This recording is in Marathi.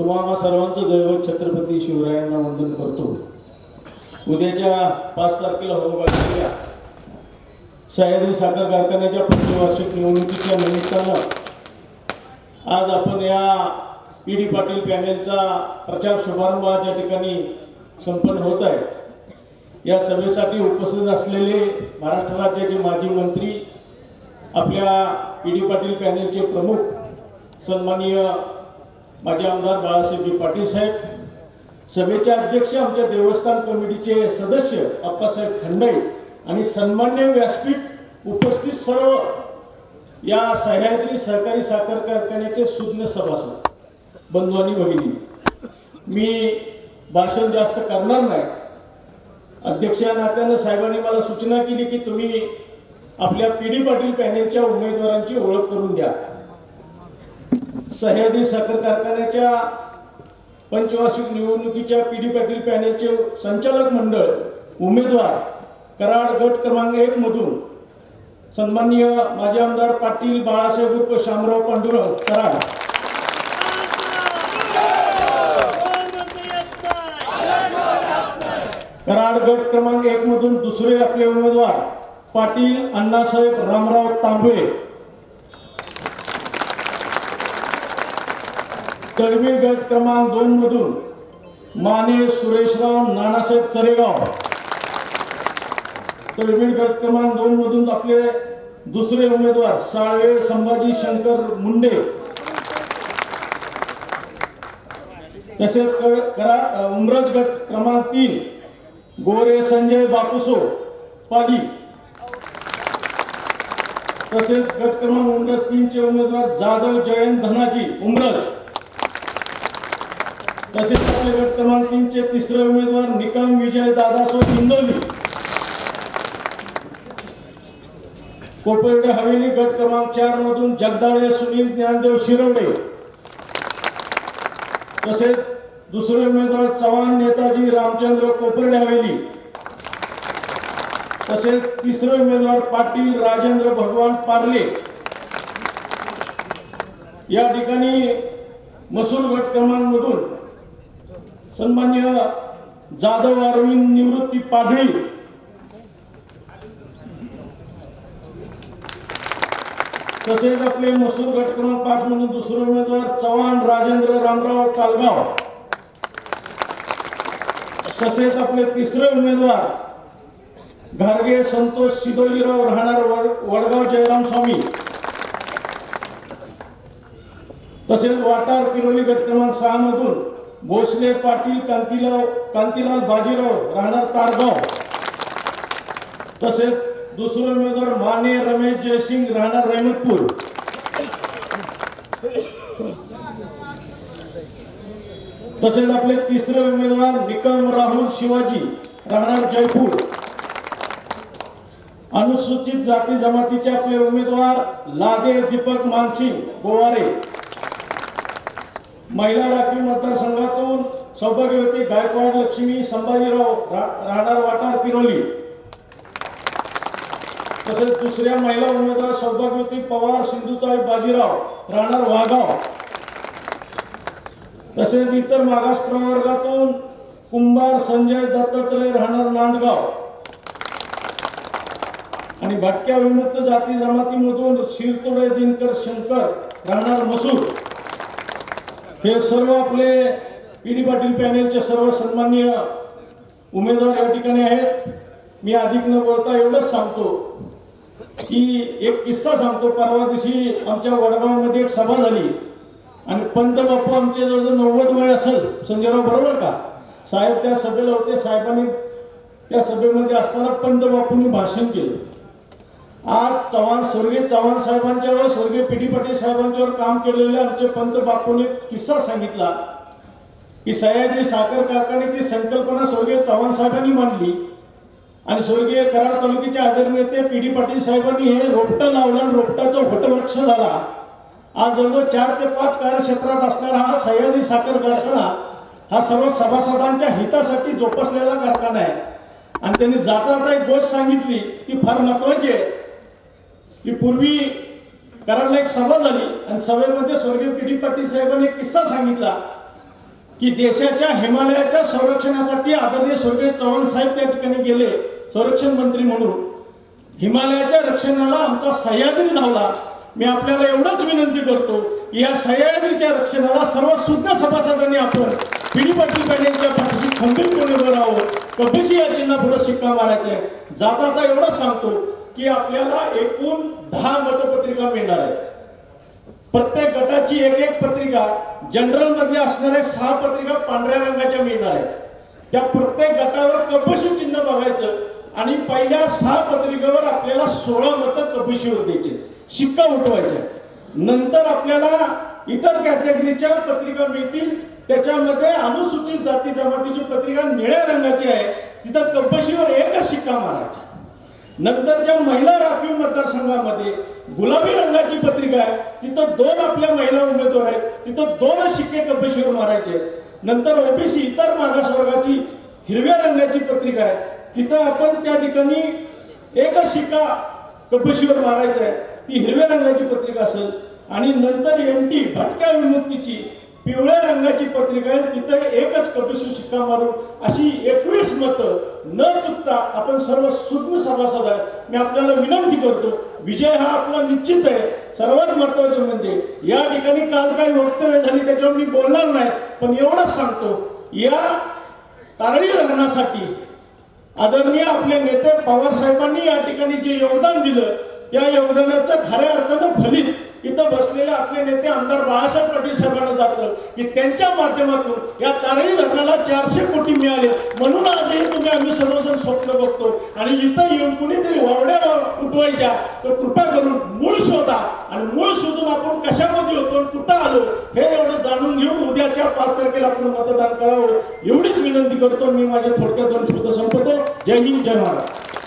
तुम्हाला सर्वांचं दैवत छत्रपती शिवरायांना वंदन करतो. उद्याच्या पाच तारखेला होऊ घातलेल्या सह्याद्री साखर कारखान्याच्या पंचवार्षिक निवडणुकीच्या निमित्तानं आज आपण या पी डी पाटील पॅनेलचा प्रचार शुभारंभ आज या ठिकाणी संपन्न होत आहे. या सभेसाठी उपस्थित असलेले महाराष्ट्र राज्याचे माजी मंत्री आपल्या पी डी पाटील पॅनेलचे प्रमुख सन्माननीय माझे आमदार बाळासाहेबजी पाटील साहेब सभेचे अध्यक्ष आमच्या देवस्थान कमिटीचे सदस्य अप्पासाहेब खंडई आणि सन्मान्य व्यासपीठ उपस्थित सर्व या सह्याद्री सहकारी साखर कारखान्याचे सुज्ञ सभासद बंधू आणि भगिनी. मी भाषण जास्त करणार नाही. अध्यक्ष या नात्यानं साहेबांनी मला सूचना केली की तुम्ही आपल्या पी डी पाटील पॅनेलच्या उमेदवारांची ओळख करून द्या. सह्याद्री साखर कारखान्याच्या पंचवार्षिक निवडणुकीच्या पी डी पाटील पॅनेलचे संचालक मंडळ उमेदवार कराड गट क्रमांक एक मधून सन्माननीय माजी आमदार पाटील बाळासाहेब उर्फ शामराव पांडुरंग कराड. कराड गट क्रमांक एक मधून दुसरे आपले उमेदवार पाटील अण्णासाहेब रामराव तांबे कळवी गट क्रमांक दोन मधून माने सुरेशराव नानासाहेब चरेगाव. कळवी गट क्रमांक दोन मधून आपले दुसरे उमेदवार साळवे संभाजी शंकर मुंडे. तसेच करा उमरज गट क्रमांक तीन गोरे संजय बापुसो पाली. तसेच गट क्रमांक उमरज तीनचे उमेदवार जाधव जयंत धनाजी उमरज. तसेच आपले गट क्रमांक तीनचे तिसरे उमेदवार निकम विजय दादासो इंदोली. कोपर्डे हवेली गट क्रमांक चार मधून जगदाळे सुनील ज्ञानदेव शिरवडे तसेच दुसरे उमेदवार चव्हाण नेताजी रामचंद्र कोपर्डे हवेली. तसेच तिसरे उमेदवार पाटील राजेंद्र भगवान पार्ले. या ठिकाणी मसूर गट क्रमांक मधून सन्मान्य जाधव अरविंद निवृत्ती पाघळी तसेच आपले मसूर गट क्रमांक पाच मधून दुसरे उमेदवार चव्हाण राजेंद्र रामराव कालगाव. तसेच आपले तिसरे उमेदवार घारगे संतोष सिदोलीराव राहणार वडगाव जयराम स्वामी. तसेच वाटार किरोली गट क्रमांक सहा मधून भोसले पाटील कांतीलाल कांतीलाल बाजीराव राहणार तारगाव. तसेच दुसरे उमेदवार माने रमेश जयसिंग राहणार रहमतपूर तसेच आपले तिसरे उमेदवार निकम राहुल शिवाजी राहणार जयपूर. अनुसूचित जाती जमातीचे आपले उमेदवार लादे दीपक मानसिंग गोवारे. महिला राखीव मतदारसंघातून सौभाग्यवती गायकवाड लक्ष्मी संभाजीराव राहणार वाटार तिरोली. तसेच दुसऱ्या महिला उमेदवार सौभाग्यवती पवार सिंधुताई बाजीराव राहणार वाघाव. तसेच इतर मागास प्रवर्गातून कुंभार संजय दत्तात्रय राहणार नांदगाव. आणि भटक्या विमुक्त जाती जमातीमधून शिरतोडे दिनकर शंकर राहणार मसूर. हे सर्व आपले पी डी पाटील पॅनेलचे सर्व सन्माननीय उमेदवार या ठिकाणी आहेत. मी अधिक न बोलता एवढंच सांगतो की एक किस्सा सांगतो. परवा दिवशी आमच्या वडगावमध्ये एक सभा झाली आणि पंत बापू आमचे जवळजवळ नव्वद वय असेल. संजयराव बरोबर का? साहेब त्या सभेला होते. साहेबांनी त्या सभेमध्ये असताना पंत बापूंनी भाषण केलं. आज चव्हाण स्वर्गीय चव्हाण साहेबांच्यावर स्वर्गीय पी डी पाटील साहेबांच्यावर काम केलेले आमचे पंत बापूने किस्सा सांगितला की सह्याद्री साखर कारखान्याची संकल्पना स्वर्गीय चव्हाण साहेबांनी मांडली आणि स्वर्गीय कराड तालुक्याचे आदरणीय नेते पी डी पाटील साहेबांनी हे रोपटं लावलं आणि रोपटाचा वटवृक्ष झाला. आज जवळजवळ चार ते पाच कार्यक्षेत्रात असणारा हा सह्याद्री साखर कारखाना हा सर्व सभासदांच्या हितासाठी जोपासलेला कारखाना आहे. आणि त्यांनी जाता जाता एक गोष्ट सांगितली की फार महत्वाची आहे. की पूर्वी कराडला एक सभा झाली आणि सभेमध्ये स्वर्गीय पी डी पाटील साहेबांनी एक किस्सा सांगितला की देशाच्या हिमालयाच्या संरक्षणासाठी आदरणीय स्वर्गीय चव्हाण साहेब त्या ठिकाणी गेले संरक्षण मंत्री म्हणून. हिमालयाच्या रक्षणाला आमचा सह्याद्री धावला. मी आपल्याला एवढंच विनंती करतो की या सह्याद्रीच्या रक्षणाला सर्व सुज्ञ सभासदांनी आपण पिढी पाटील पॅनेलच्या पाठीशी खंबीरपणे उभं राहावं. कधीशी या चिन्हा पुढे शिक्का मारायचे जाता आता एवढंच सांगतो. की आपल्याला एकूण दहा मतपत्रिका मिळणार आहेत. प्रत्येक गटाची एक एक पत्रिका जनरलमध्ये असणाऱ्या सहा पत्रिका पांढऱ्या रंगाच्या मिळणार आहेत. त्या प्रत्येक गटावर कपशी चिन्ह बघायचं आणि पहिल्या सहा पत्रिकेवर आपल्याला सोळा मतं कपशीवर द्यायचे शिक्का उठवायचे नंतर आपल्याला इतर कॅटेगरीच्या पत्रिका मिळतील. त्याच्यामध्ये अनुसूचित जाती जमातीची पत्रिका निळ्या रंगाची आहे. तिथं कपशीवर एकच शिक्का मारायचा नंतरच्या महिला राखीव मतदारसंघामध्ये गुलाबी रंगाची पत्रिका आहे. तिथं दोन आपल्या महिला उमेदवार आहेत. तिथं दोन शिक्के कपशीवर मारायचे आहेत. नंतर ओबीसी इतर मागासवर्गाची हिरव्या रंगाची पत्रिका आहे. तिथं आपण त्या ठिकाणी एकच शिक्का कपशीवर मारायचा आहे. ती हिरव्या रंगाची पत्रिका असेल. आणि नंतर एम टी भटक्या विमुक्तीची पिवळ्या रंगाची पत्रिका आहे तिथं एकच कटुशी शिक्का मारू अशी एकवीस मतं न चुकता आपण सर्व सुज्ञ सभासद आहे. मी आपल्याला विनंती करतो विजय हा आपला निश्चित आहे. सर्वात महत्वाचं म्हणजे या ठिकाणी काल काही वक्तव्य झाली त्याच्यावर मी बोलणार नाही पण एवढंच सांगतो या तारणी लग्नासाठी आदरणीय आपले नेते पवार साहेबांनी या ठिकाणी जे योगदान दिलं त्या योगदानाचं खऱ्या अर्थानं फलित आमदार बाळासाहेब पाटील साहेबांना जातं की त्यांच्या माध्यमातून या तारळी धरणाला चारशे कोटी मिळाले. म्हणून आजही तुम्ही आम्ही सर्वजण स्वप्न बघतो. आणि इथं येऊन कुणीतरी वावड्या उठवायच्या तर कृपा करून मूळ शोधा. आणि मूळ शोधून आपण कशामध्ये होतो आणि कुठं आलो हे एवढं जाणून घेऊन उद्याच्या पाच तारखेला आपण मतदान करावं. एवढीच विनंती करतो मी माझ्या थोडक्यात दोन शब्द संपवतो. जय हिंद जय महाराज